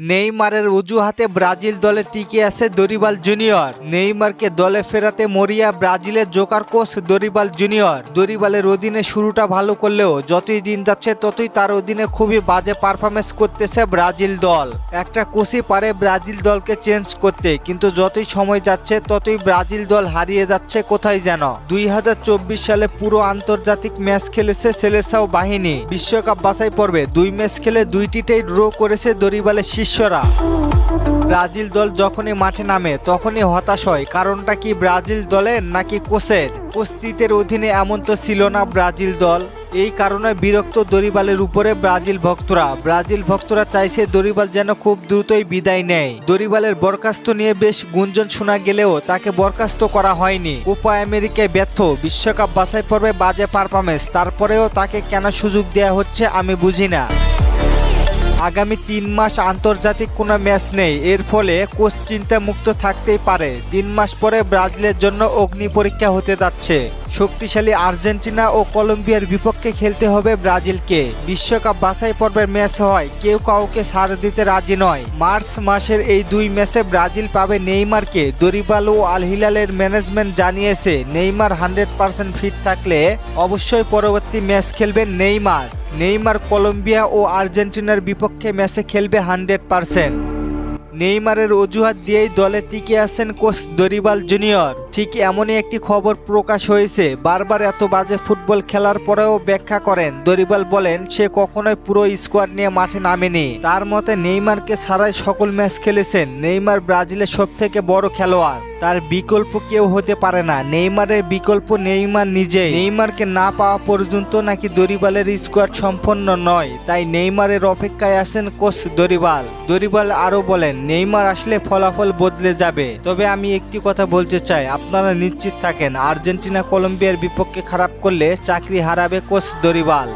নেইমারের অজুহাতে ব্রাজিল দলে টিকে আছে দরিবাল জুনিয়র। নেইমারকে দলে ফেরাতে মরিয়া ব্রাজিলের জোকার কোচ দরিবাল জুনিয়র। দরিবালের অধীনে শুরুটা ভালো করলেও যতই দিন যাচ্ছে, ততই তার অধীনে খুবই বাজে পারফরমেন্স করতেছে ব্রাজিল দল। একটা কোচই পারে ব্রাজিল দলকে চেঞ্জ করতে, কিন্তু যতই সময় যাচ্ছে, ততই ব্রাজিল দল হারিয়ে যাচ্ছে কোথায় যেন। দুই হাজার চব্বিশ সালে পুরো আন্তর্জাতিক ম্যাচ খেলেছে সেলেসাও বাহিনী। বিশ্বকাপ বাছাই পর্বে দুই ম্যাচ খেলে দুইটিতেই ড্র করেছে দরিবালের শিষ্যরা। ব্রাজিল দল যখনই মাঠে নামে, তখনই হতাশ হয়। কারণটা কি ব্রাজিল দলের নাকি কোচের? উপস্থিতের অধীনে এমন তো ছিল না ব্রাজিল দল। এই কারণে বিরক্ত দরিবালের উপরে ব্রাজিল ভক্তরা। ব্রাজিল ভক্তরা চাইছে দরিবাল যেন খুব দ্রুতই বিদায় নেয়। দরিবালের বরখাস্ত নিয়ে বেশ গুঞ্জন শোনা গেলেও তাকে বরখাস্ত করা হয়নি। কোপা আমেরিকায় ব্যর্থ, বিশ্বকাপ বাছাই পর্বে বাজে পারফরমেন্স তারপরেও তাকে কেন সুযোগ দেওয়া হচ্ছে আমি বুঝি না। আগামী তিন মাস আন্তর্জাতিক কোনো ম্যাচ নেই। এর ফলে কোচ চিন্তা মুক্ত থাকতেই পারে। তিন মাস পরে ব্রাজিলের জন্য অগ্নি পরীক্ষা হতে যাচ্ছে। শক্তিশালী আর্জেন্টিনা ও কলম্বিয়ার বিপক্ষে খেলতে হবে ব্রাজিলকে। বিশ্বকাপ বাছাই পর্বের ম্যাচ হয়, কেউ কাউকে ছাড় দিতে রাজি নয়। মার্চ মাসের এই দুই ম্যাচে ব্রাজিল পাবে নেইমারকে, দরিবাল ও আল হিলালের ম্যানেজমেন্ট জানিয়েছে, নেইমার হান্ড্রেড পার্সেন্ট ফিট থাকলে অবশ্যই পরবর্তী ম্যাচ খেলবেন নেইমার। নেইমার কলম্বিয়া ও আর্জেন্টিনার বিপক্ষে ম্যাচে খেলবে হান্ড্রেড পার্সেন্ট। নেইমারের অজুহাত দিয়েই দলে টিকে আছেন কোচ দরিবাল জুনিয়র। ঠিক এমনই একটি খবর প্রকাশ হয়েছে। বারবার এত বাজে ফুটবল খেলার পরেও ব্যাখ্যা করেন। দরিবাল বলেন, সে কখনোই পুরো স্কোয়াড নিয়ে মাঠে নামেনি। তার মতে, নেইমারকে ছাড়াই সকল ম্যাচ খেলেছেন। নেইমার ব্রাজিলের সব থেকে বড় খেলোয়াড়। তার বিকল্প কেউ হতে পারে না। নেইমারের বিকল্প নেইমার নিজে নেইমারকে না পাওয়া পর্যন্ত নাকি দরিবালের স্কোয়াড সম্পন্ন নয়। তাই নেইমারের অপেক্ষায় আছেন কোচ দরিবাল। দরিবাল আরও বলেন, নেইমার আসলে ফলাফল বদলে যাবে। তবে আমি একটি কথা বলতে চাই। আপনারা নিশ্চিত থাকেন। আর্জেন্টিনা কলম্বিয়ার বিপক্ষে খারাপ করলে চাকরি হারাবে কোচ দরিবাল।